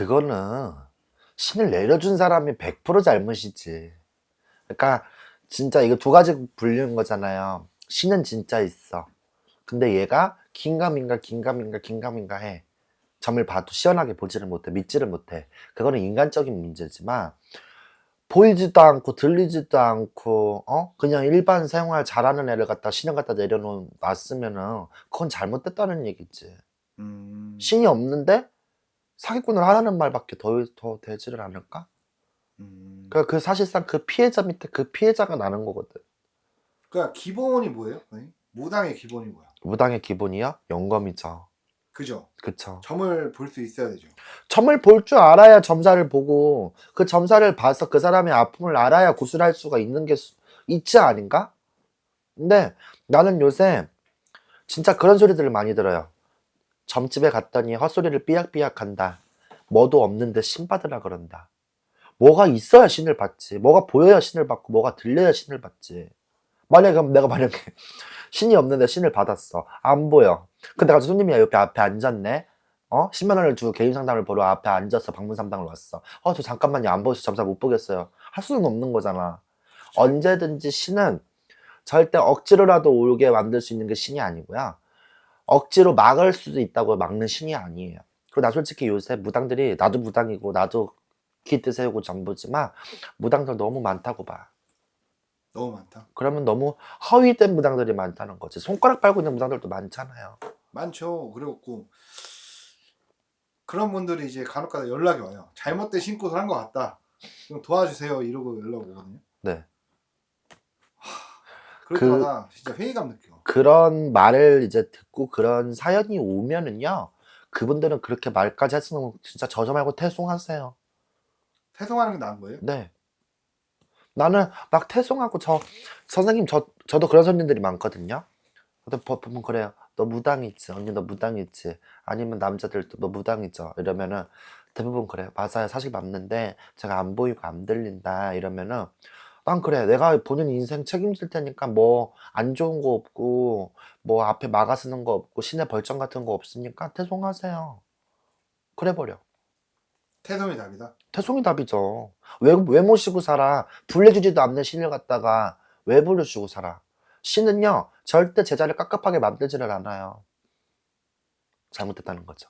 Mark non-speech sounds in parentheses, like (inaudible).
그거는 신을 내려준 사람이 100% 잘못이지. 그러니까 진짜 이거 두 가지 불리는 거잖아요. 신은 진짜 있어. 근데 얘가 긴가민가 긴가민가 긴가민가 해. 점을 봐도 시원하게 보지를 못해. 믿지를 못해. 그거는 인간적인 문제지만 보이지도 않고 들리지도 않고 어 그냥 일반 생활 잘하는 애를 갖다 신을 갖다 내려놓 놨으면은 그건 잘못됐다는 얘기지. 음. 신이 없는데 사기꾼을 하라는 말밖에 더, 더 되지를 않을까? 음. 그러니까 그 사실상 그 피해자 밑에 그 피해자가 나는 거거든. 그러니까 기본이 뭐예요? 선생님? 무당의 기본이 뭐야? 무당의 기본이요? 영검이죠. 그죠? 그쵸. 점을 볼 수 있어야 되죠. 점을 볼 줄 알아야 점사를 보고 그 점사를 봐서 그 사람의 아픔을 알아야 구술할 수가 있는 게 수- 있지 아닌가? 근데 나는 요새 진짜 그런 소리들을 많이 들어요. 점집에 갔더니 헛소리를 삐약삐약 한다. 뭐도 없는데 신 받으라 그런다. 뭐가 있어야 신을 받지. 뭐가 보여야 신을 받고 뭐가 들려야 신을 받지. 만약에 내가 만약에 (laughs) 신이 없는데 신을 받았어. 안 보여. 근데 가서 손님이 옆에 앞에 앉았네. 어? 10만 원을 주고 개인 상담을 보러 앞에 앉아서 방문 상담을 왔어. 어, 저 잠깐만요. 안 보여서 점사 못 보겠어요. 할 수는 없는 거잖아. 언제든지 신은 절대 억지로라도 오게 만들 수 있는 게 신이 아니고요. 억지로 막을 수도 있다고 막는 신이 아니에요. 그리고 나 솔직히 요새 무당들이 나도 무당이고 나도 기트 세우고 전부지만 무당들 너무 많다고 봐. 너무 많다. 그러면 너무 허위된 무당들이 많다는 거지. 손가락 빨고 있는 무당들도 많잖아요. 많죠. 그래갖고 그런 분들이 이제 간혹가다 연락이 와요. 잘못된 신고를 한 것 같다. 좀 도와주세요. 이러고 연락 오거든요. 네. 그럴 그- 때마다 진짜 회의감 느껴. 그런 말을 이제 듣고 그런 사연이 오면은요. 그분들은 그렇게 말까지 했으면 진짜 저저 말고 퇴송하세요. 태송하는 게 나은 거예요? 네. 나는 막 퇴송하고 저 선생님 저 저도 그런 손님들이 많거든요. 근데 보- 보면 그래요. 너 무당이지 언니 너 무당이지 아니면 남자들도 너 무당이죠 이러면은 대부분 그래요. 맞아요 사실 맞는데 제가 안 보이고 안 들린다 이러면은 난 그래 내가 본인 인생 책임질 테니까 뭐 안 좋은 거 없고 뭐 앞에 막아 쓰는 거 없고 신의 벌점 같은 거 없으니까 퇴송하세요. 그래 버려. 태송이 답이다. 태송이 답이죠. 왜, 왜 모시고 살아? 불려주지도 않는 신을 갖다가 왜 불러주고 살아? 신은요, 절대 제자를 깝깝하게 만들지를 않아요. 잘못됐다는 거죠.